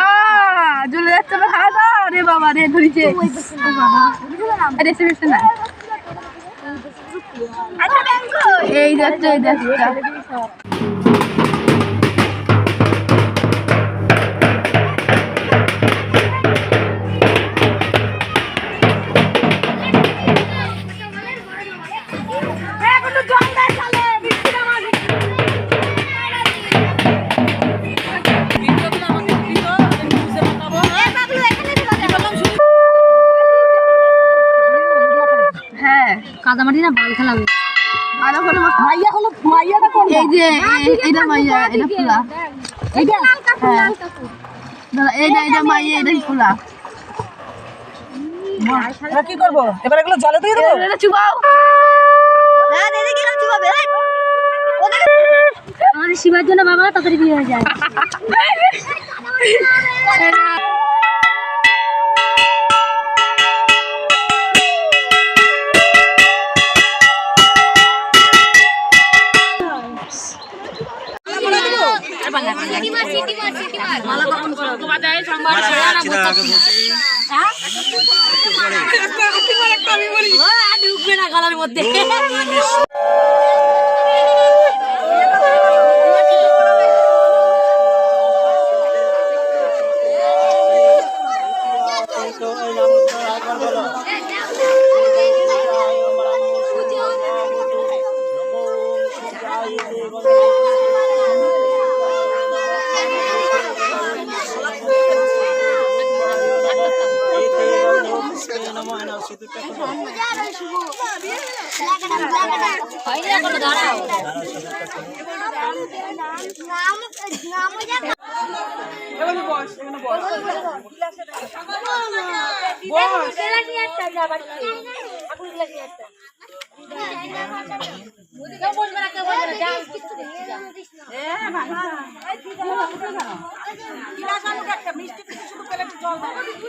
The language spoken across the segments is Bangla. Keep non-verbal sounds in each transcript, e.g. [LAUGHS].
আহ, জ্বলে যাচ্ছে আমার হাত আরে বাবা রে ধরেছে। আরে সেটা না। এই যাচ্ছে এই যাচ্ছে। কাদামাটি না বাল খেলাবে ভালো মাইয়া হলো মাইয়াটা কোন এই যে এটা মাইয়া এটা ফুলা। এইটা হ্যাঁ। এইটা এটা মাইয়া এটা ফুলা। কি করব? এবার এগুলো জলে দিয়ে দেবো? এটা চুবাও। আমাদের শিবার জন্য বাবা তাড়াতাড়ি বিয়ে হয়ে যায়। [LAUGHS] ঢুকবে না গলার মধ্যে। এখনও দাঁড়াও কেউ বসবে না কেউ বসবে না যা কিছু দেখছি যা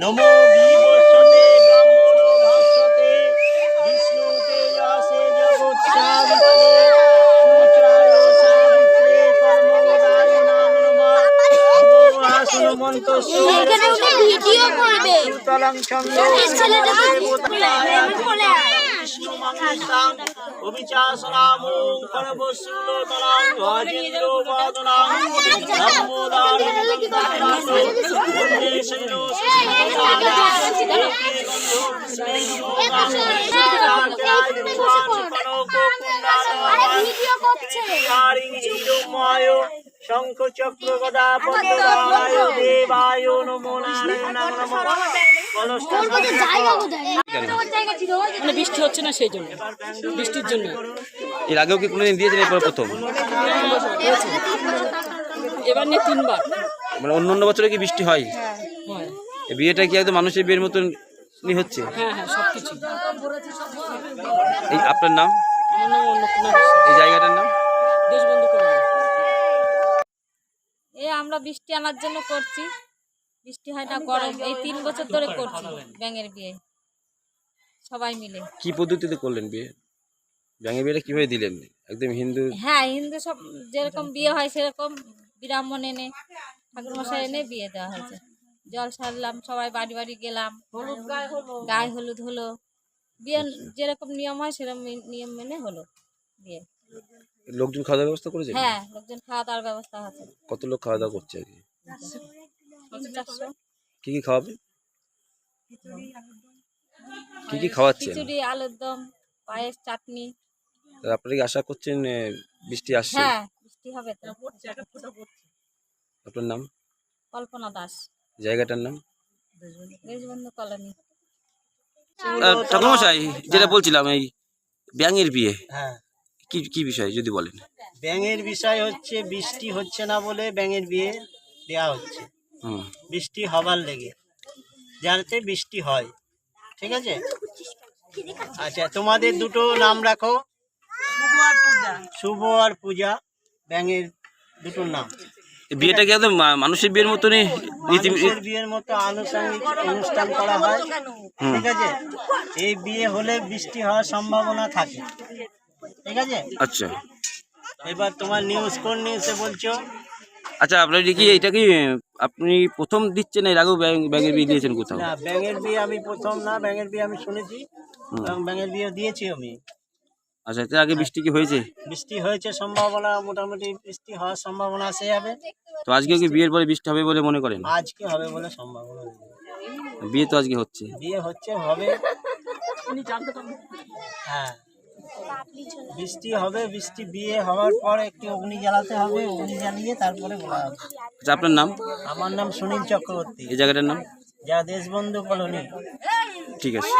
নমো বিবস্বতে ব্রাহ্মণ ভাস্বতে বিষ্ণু তেজাসে সূচায় সাবিত্রে কর্মদায় নাম নমঃ নমো আসন মন্তস্য ভিডিও করবে। ছন্দ বিষ্ণু ভজেন্দ্র বাদনাং শঙ্খ চক্র গদা পদ্মায় দেবায় নমো নারায়ণ বৃষ্টি হচ্ছে না সেই জন্য বৃষ্টির জন্য এর আগেও কি কোনোদিন দিয়েছেন? এরপর প্রথম? এবার নিয়ে তিনবার। মানে অন্য অন্য বছরে কি বৃষ্টি হয়? বিয়েটা কি একদম মানুষের বিয়ের মতন হচ্ছে? হ্যাঁ হ্যাঁ এই আপনার নাম? আমার নাম এই জায়গাটার নাম? দেশবন্ধু এ আমরা বৃষ্টি আনার জন্য করছি। বৃষ্টি হয় না গরম এই তিন বছর ধরে করছি ব্যাঙের বিয়ে। সবাই মিলে। কি পদ্ধতিতে করলেন বিয়ে? ব্যাঙে বিয়েটা কীভাবে দিলেন? একদম হিন্দু? হ্যাঁ হিন্দু সব যেরকম বিয়ে হয় সেরকম ব্রাহ্মণ এনে ঠাকুর মশাই এনে বিয়ে দেওয়া হয়েছে। জল সারলাম সবাই বাড়ি বাড়ি গেলাম। গায়ে হলুদ হলো। বিয়ে যেরকম নিয়ম হয় সেরকম নিয়ম মেনে হলো বিয়ে। লোকজন খাওয়া দাওয়ার ব্যবস্থা করেছে? হ্যাঁ লোকজন খাওয়া দাওয়ার ব্যবস্থা আছে। কত লোক খাওয়া দাওয়া করছে আর কি কি খাওয়াবে? কি কি খাওয়াচ্ছেন? খিচুড়ি আলুর দম পায়েস চাটনি। আপনারা কি আশা করছেন বৃষ্টি আসছে? হ্যাঁ বৃষ্টি হবে তো। আপনার নাম? কল্পনা দাস। জায়গাটার নাম? ঠাকুরমশাই যেটা বলছিলাম এই ব্যাঙের বিয়ে। হ্যাঁ। কি কি বিষয় যদি বলেন? ব্যাঙের বিষয় হচ্ছে বৃষ্টি হচ্ছে না বলে ব্যাঙের বিয়ে দেয়া হচ্ছে। হুম। বৃষ্টি হবার লেগে। যাতে বৃষ্টি হয়। ঠিক আছে? আচ্ছা তোমাদের দুটো নাম রাখো। শুভ আর পূজা। ব্যাঙের দুটোর নাম। বিয়েটা কি একদম মানুষের বিয়ের মতনই রীতি বিয়ের মতো আনুষঙ্গিক অনুষ্ঠান করা হয়। ঠিক আছে? এই বিয়ে হলে বৃষ্টি হওয়ার সম্ভাবনা থাকে। ঠিক আছে? আচ্ছা। এবার তোমার নিউজ কোন নিউজে বলছো? আচ্ছা আপনার কি এটা কি আপনি প্রথম দিচ্ছেন এর আগেও ব্যাঙ- ব্যাঙের বিয়ে দিয়েছেন কোথাও? না ব্যাঙের বিয়ে আমি প্রথম না ব্যাঙের বিয়ে আমি শুনেছি। এবং ব্যাঙের বিয়ে দিয়েছি আমি। আচ্ছা এর আগে বৃষ্টি কি হয়েছে? বৃষ্টি হয়েছে সম্ভাবনা মোটামুটি বৃষ্টি হওয়ার সম্ভাবনা আছে যাবে তো আজকে কি বিয়ের পরে বৃষ্টি হবে বলে মনে করেন? আজকে হবে বলে সম্ভাবনা বিয়ে তো আজকে হচ্ছে। বিয়ে হচ্ছে হবে। হ্যাঁ। বৃষ্টি হবে বৃষ্টি বিয়ে হওয়ার পর একটি অগ্নি জ্বালাতে হবে অগ্নি জ্বালিয়ে তারপরে বলা হবে। আচ্ছা আপনার নাম? আমার নাম সুনীল চক্রবর্তী। এই জায়গাটার নাম? যা দেশবন্ধু কলোনি। ঠিক আছে।